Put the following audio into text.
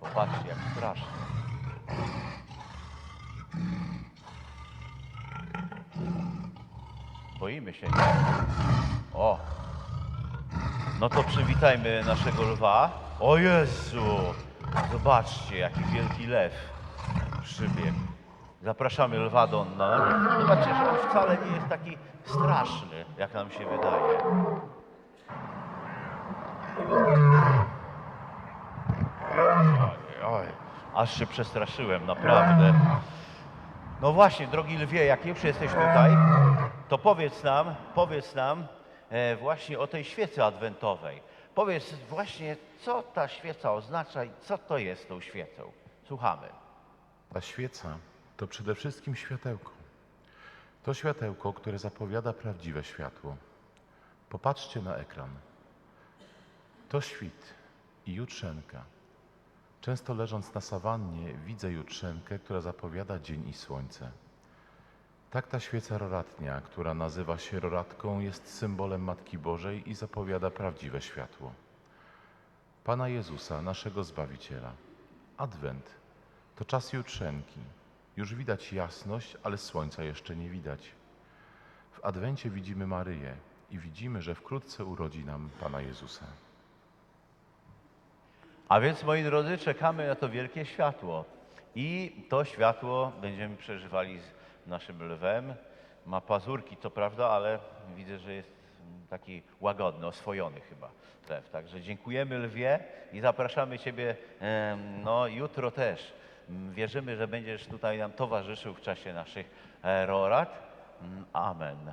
Popatrzcie, jak strasznie. Boimy się, nie? O! No to przywitajmy naszego lwa. O Jezu! Zobaczcie, jaki wielki lew przybiegł. Zapraszamy lwa do nas. Zobaczcie, że on wcale nie jest taki straszny, jak nam się wydaje. Aż się przestraszyłem, naprawdę. No właśnie, drogi lwie, jak już jesteś tutaj, to powiedz nam, powiedz nam e, właśnie o tej świecy adwentowej. Powiedz właśnie, co ta świeca oznacza i co to jest tą świecą. Słuchamy. Ta świeca to przede wszystkim światełko. To światełko, które zapowiada prawdziwe światło. Popatrzcie na ekran. To świt i jutrzenka. Często leżąc na sawannie widzę jutrzenkę, która zapowiada dzień i słońce. Tak ta świeca roratnia, która nazywa się roratką, jest symbolem Matki Bożej i zapowiada prawdziwe światło. Pana Jezusa, naszego Zbawiciela. Adwent to czas jutrzenki. Już widać jasność, ale słońca jeszcze nie widać. W Adwencie widzimy Maryję i widzimy, że wkrótce urodzi nam Pana Jezusa. A więc, moi drodzy, czekamy na to wielkie światło. I to światło będziemy przeżywali z naszym lwem. Ma pazurki, to prawda, ale widzę, że jest taki łagodny, oswojony chyba lew. Także dziękujemy lwie i zapraszamy Ciebie no, jutro też. Mm, Wierzymy, że będziesz tutaj nam towarzyszył w czasie naszych e, rorat. Mm, Amen.